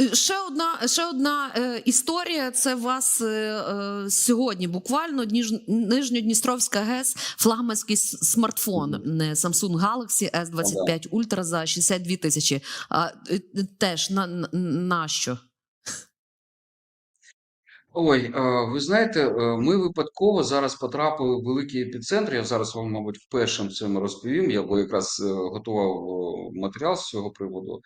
Е, Ще одна, ще одна е, історія. Це вас е, е, сьогодні буквально Ніж, Нижньодністровська ГЕС, флагманський смартфон Samsung Galaxy S25 Ultra за 62 тисячі. А, е, теж на, на, на що? Ой, е, ви знаєте, е, ми випадково зараз потрапили в великий епіцентр. Я зараз вам, мабуть, вперше цим розповім. Я якраз готував матеріал з цього приводу.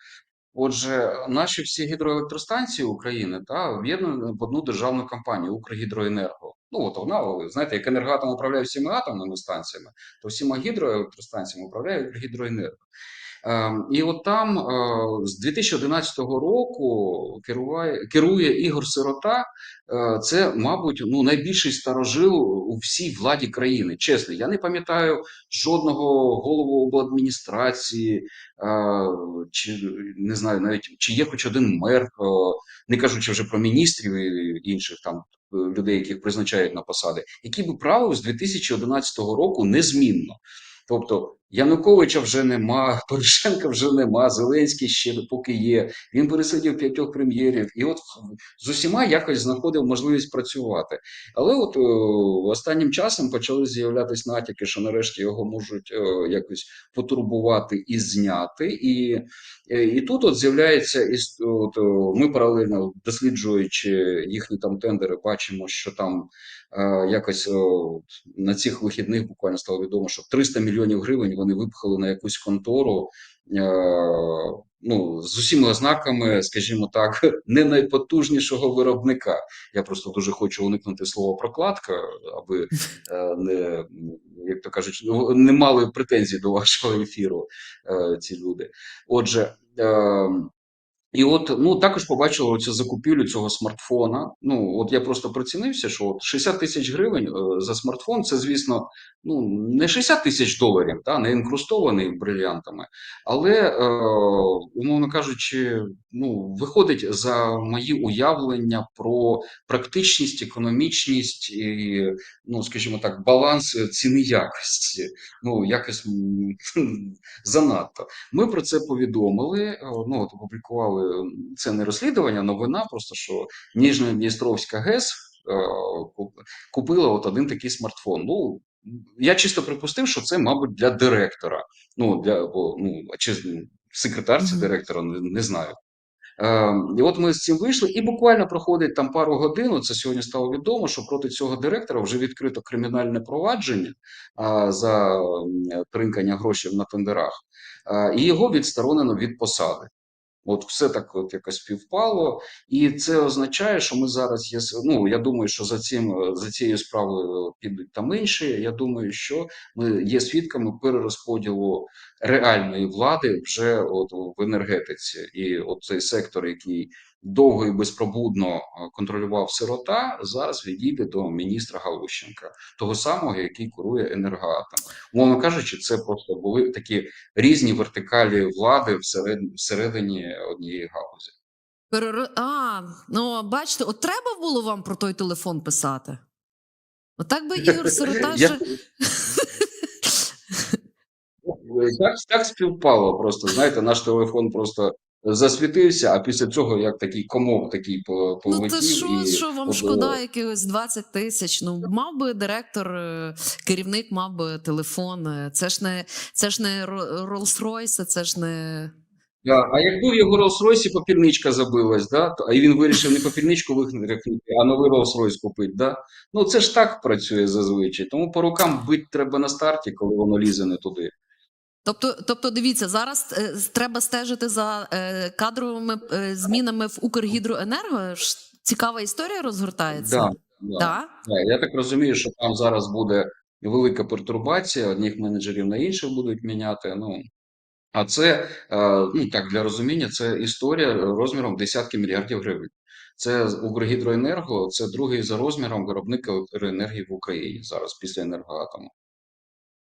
Отже, наші всі гідроелектростанції України та об'єднані в одну державну компанію Укргідроенерго. Ну от вона, знаєте, як енергатом управляє всіма атомними станціями, то всіма гідроелектростанціями управляє Укргідроенерго. Ем, І от там е, з 2011 року керує, керує Ігор Сирота. Е, Це, мабуть, ну найбільший старожил у всій владі країни. Чесно, я не пам'ятаю жодного голову обладміністрації, е, чи не знаю навіть чи є хоч один мер, е, не кажучи вже про міністрів і інших там людей, яких призначають на посади, які би правив з 2011 року незмінно. Тобто Януковича вже нема, Порошенка вже нема, Зеленський ще поки є. Він пересидів п'ятьох прем'єрів, і от з усіма якось знаходив можливість працювати. Але от о, останнім часом почали з'являтися натяки, що нарешті його можуть о, якось потурбувати і зняти. І, е, і тут от з'являється от, ми паралельно досліджуючи їхні там тендери, бачимо, що там е, якось о, на цих вихідних буквально стало відомо, що 300 мільйонів гривень вони випхали на якусь контору. е, Ну, з усіма ознаками, скажімо так, не найпотужнішого виробника. Я просто дуже хочу уникнути слова прокладка, аби е, не як то кажуть, ну, не мали претензій до вашого ефіру е, ці люди. Отже, е, і от ну також побачили оцю закупівлю цього смартфона. Ну от я просто прицінився, що от 60 тисяч гривень е, за смартфон, це звісно, ну не 60 тисяч доларів, та не інкрустований брилянтами, але е, умовно кажучи, ну виходить за мої уявлення про практичність, економічність і, ну скажімо так, баланс ціни якості. Ну якось занадто. Ми про це повідомили. е, Ну от опублікували це не розслідування, новина, просто що Ніжньодністровська ГЕС е, купила от один такий смартфон. Ну я чисто припустив, що це, мабуть, для директора. Ну для бо, ну чи з- секретар це Мгм. директора, не, не знаю. Е, і от ми з цим вийшли, і буквально проходить там пару годин. Це сьогодні стало відомо, що проти цього директора вже відкрито кримінальне провадження а, за м, тринкання грошей на тендерах, а, і його відсторонено від посади. От все так от якось співпало, і це означає, що ми зараз є. Ну я думаю, що за цим за цією справою підуть там інші. Я думаю, що ми є свідками перерозподілу реальної влади вже от в енергетиці, і от цей сектор, який довго і безпробудно е, контролював сирота, зараз відійде до міністра Галущенка, того самого, який курує енергоатом. Мовно кажучи, це просто були такі різні вертикалі влади всеред- всередині однієї галузі. А, ну бачите, от треба було вам про той телефон писати. Отак би Ігор Сирота ще... Так, так співпало просто. Знаєте, наш телефон просто засвітився, а після цього як такий комок такий по- Ну полетів. то що, і що вам от, шкода е, якихось 20 тисяч? Ну мав би директор, е, керівник мав би телефон. е, Це ж не це ж не Rolls-Royce, це ж не. Да, а якби в його Rolls-Royce попільничка забилась, да, а він вирішив не попільничку викрикнути, а новий Rolls-Royce купити, да? Ну це ж так працює зазвичай. Тому по рукам бить треба на старті, коли воно лізе не туди. Тобто, тобто, дивіться, зараз е, треба стежити за е, кадровими е, змінами в Укргідроенерго. Ж Цікава історія розгортається. Да, да. Да? Да, я так розумію, що там зараз буде велика пертурбація, одних менеджерів на інших будуть міняти. Ну, а це, е, ну так, для розуміння, це історія розміром десятки мільярдів гривень. Це Укргідроенерго, це другий за розміром виробник електроенергії в Україні зараз після енергоатому.